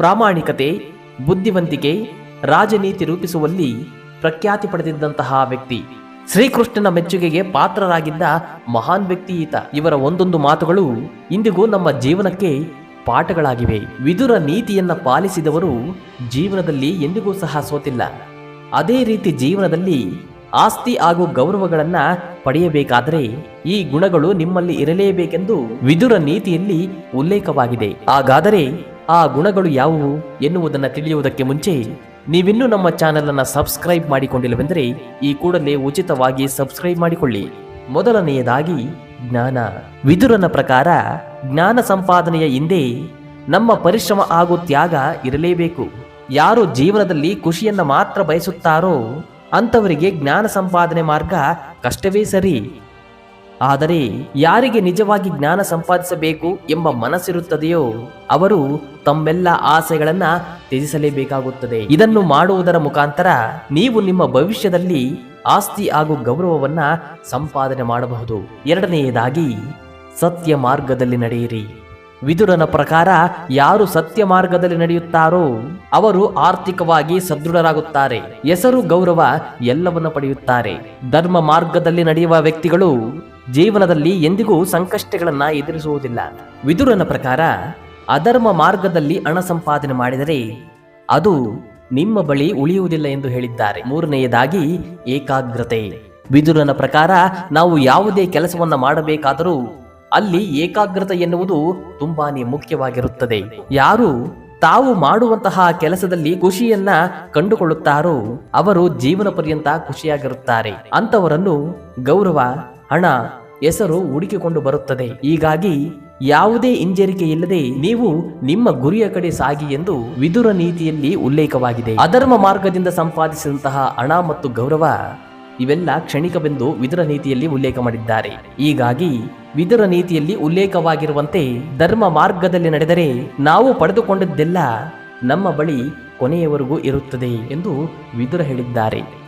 ಪ್ರಾಮಾಣಿಕತೆ, ಬುದ್ಧಿವಂತಿಕೆ, ರಾಜನೀತಿ ರೂಪಿಸುವಲ್ಲಿ ಪ್ರಖ್ಯಾತಿ ಪಡೆದಿದ್ದಂತಹ ವ್ಯಕ್ತಿ. ಶ್ರೀಕೃಷ್ಣನ ಮೆಚ್ಚುಗೆಗೆ ಪಾತ್ರರಾಗಿದ್ದ ಮಹಾನ್ ವ್ಯಕ್ತಿ ಈತ. ಇವರ ಒಂದೊಂದು ಮಾತುಗಳು ಇಂದಿಗೂ ನಮ್ಮ ಜೀವನಕ್ಕೆ ಪಾಠಗಳಾಗಿವೆ. ವಿದುರ ನೀತಿಯನ್ನ ಪಾಲಿಸಿದವರು ಜೀವನದಲ್ಲಿ ಎಂದಿಗೂ ಸಹ ಸೋತಿಲ್ಲ. ಅದೇ ರೀತಿ ಜೀವನದಲ್ಲಿ ಆಸ್ತಿ ಹಾಗೂ ಗೌರವಗಳನ್ನ ಪಡೆಯಬೇಕಾದರೆ ಈ ಗುಣಗಳು ನಿಮ್ಮಲ್ಲಿ ಇರಲೇಬೇಕೆಂದು ವಿದುರ ನೀತಿಯಲ್ಲಿ ಉಲ್ಲೇಖವಾಗಿದೆ. ಹಾಗಾದರೆ ಆ ಗುಣಗಳು ಯಾವುವು ಎನ್ನುವುದನ್ನು ತಿಳಿಯುವುದಕ್ಕೆ ಮುಂಚೆ ನೀವಿನ್ನೂ ನಮ್ಮ ಚಾನೆಲ್ ಅನ್ನ ಸಬ್ಸ್ಕ್ರೈಬ್ ಮಾಡಿಕೊಂಡಿಲ್ಲವೆಂದರೆ ಈ ಕೂಡಲೇ ಉಚಿತವಾಗಿ ಸಬ್ಸ್ಕ್ರೈಬ್ ಮಾಡಿಕೊಳ್ಳಿ. ಮೊದಲನೆಯದಾಗಿ ಜ್ಞಾನ. ವಿದುರನ ಪ್ರಕಾರ ಜ್ಞಾನ ಸಂಪಾದನೆಯ ಹಿಂದೆ ನಮ್ಮ ಪರಿಶ್ರಮ ಹಾಗೂ ತ್ಯಾಗ ಇರಲೇಬೇಕು. ಯಾರು ಜೀವನದಲ್ಲಿ ಖುಷಿಯನ್ನು ಮಾತ್ರ ಬಯಸುತ್ತಾರೋ ಅಂಥವರಿಗೆ ಜ್ಞಾನ ಸಂಪಾದನೆ ಮಾರ್ಗ ಕಷ್ಟವೇ ಸರಿ. ಆದರೆ ಯಾರಿಗೆ ನಿಜವಾಗಿ ಜ್ಞಾನ ಸಂಪಾದಿಸಬೇಕು ಎಂಬ ಮನಸ್ಸಿರುತ್ತದೆಯೋ ಅವರು ತಮ್ಮೆಲ್ಲ ಆಸೆಗಳನ್ನ ತ್ಯಜಿಸಲೇಬೇಕಾಗುತ್ತದೆ. ಇದನ್ನು ಮಾಡುವುದರ ಮುಖಾಂತರ ನೀವು ನಿಮ್ಮ ಭವಿಷ್ಯದಲ್ಲಿ ಆಸ್ತಿ ಹಾಗೂ ಗೌರವವನ್ನ ಸಂಪಾದನೆ ಮಾಡಬಹುದು. ಎರಡನೆಯದಾಗಿ, ಸತ್ಯ ಮಾರ್ಗದಲ್ಲಿ ನಡೆಯಿರಿ. ವಿದುರನ ಪ್ರಕಾರ ಯಾರು ಸತ್ಯ ಮಾರ್ಗದಲ್ಲಿ ನಡೆಯುತ್ತಾರೋ ಅವರು ಆರ್ಥಿಕವಾಗಿ ಸದೃಢರಾಗುತ್ತಾರೆ. ಹೆಸರು ಗೌರವ ಎಲ್ಲವನ್ನು ಪಡೆಯುತ್ತಾರೆ. ಧರ್ಮ ಮಾರ್ಗದಲ್ಲಿ ನಡೆಯುವ ವ್ಯಕ್ತಿಗಳು ಜೀವನದಲ್ಲಿ ಎಂದಿಗೂ ಸಂಕಷ್ಟಗಳನ್ನು ಎದುರಿಸುವುದಿಲ್ಲ. ವಿದುರನ ಪ್ರಕಾರ, ಅಧರ್ಮ ಮಾರ್ಗದಲ್ಲಿ ಹಣ ಸಂಪಾದನೆ ಮಾಡಿದರೆ ಅದು ನಿಮ್ಮ ಬಳಿ ಉಳಿಯುವುದಿಲ್ಲ ಎಂದು ಹೇಳಿದ್ದಾರೆ. ಮೂರನೆಯದಾಗಿ, ಏಕಾಗ್ರತೆ. ವಿದುರನ ಪ್ರಕಾರ, ನಾವು ಯಾವುದೇ ಕೆಲಸವನ್ನು ಮಾಡಬೇಕಾದರೂ ಅಲ್ಲಿ ಏಕಾಗ್ರತೆ ಎನ್ನುವುದು ತುಂಬಾನೇ ಮುಖ್ಯವಾಗಿರುತ್ತದೆ. ಯಾರು ತಾವು ಮಾಡುವಂತಹ ಕೆಲಸದಲ್ಲಿ ಖುಷಿಯನ್ನ ಕಂಡುಕೊಳ್ಳುತ್ತಾರೋ, ಅವರು ಜೀವನ ಪರ್ಯಂತ ಖುಷಿಯಾಗಿರುತ್ತಾರೆ. ಅಂತವರನ್ನು ಗೌರವ, ಹಣ ಹೆಸರು ಹುಡುಕಿಕೊಂಡು ಬರುತ್ತದೆ. ಹೀಗಾಗಿ ಯಾವುದೇ ಹಿಂಜರಿಕೆ ಇಲ್ಲದೆ ನೀವು ನಿಮ್ಮ ಗುರಿಯ ಕಡೆ ಸಾಗಿ ಎಂದು ವಿದುರ ನೀತಿಯಲ್ಲಿ ಉಲ್ಲೇಖವಾಗಿದೆ. ಅಧರ್ಮ ಮಾರ್ಗದಿಂದ ಸಂಪಾದಿಸಿದಂತಹ ಹಣ ಮತ್ತು ಗೌರವ ಇವೆಲ್ಲ ಕ್ಷಣಿಕವೆಂದು ವಿದುರ ನೀತಿಯಲ್ಲಿ ಉಲ್ಲೇಖ ಮಾಡಿದ್ದಾರೆ. ಹೀಗಾಗಿ ವಿದುರ ನೀತಿಯಲ್ಲಿ ಉಲ್ಲೇಖವಾಗಿರುವಂತೆ ಧರ್ಮ ಮಾರ್ಗದಲ್ಲಿ ನಡೆದರೆ ನಾವು ಪಡೆದುಕೊಂಡದ್ದೆಲ್ಲ ನಮ್ಮ ಬಳಿ ಕೊನೆಯವರೆಗೂ ಇರುತ್ತದೆ ಎಂದು ವಿದುರ ಹೇಳಿದ್ದಾರೆ.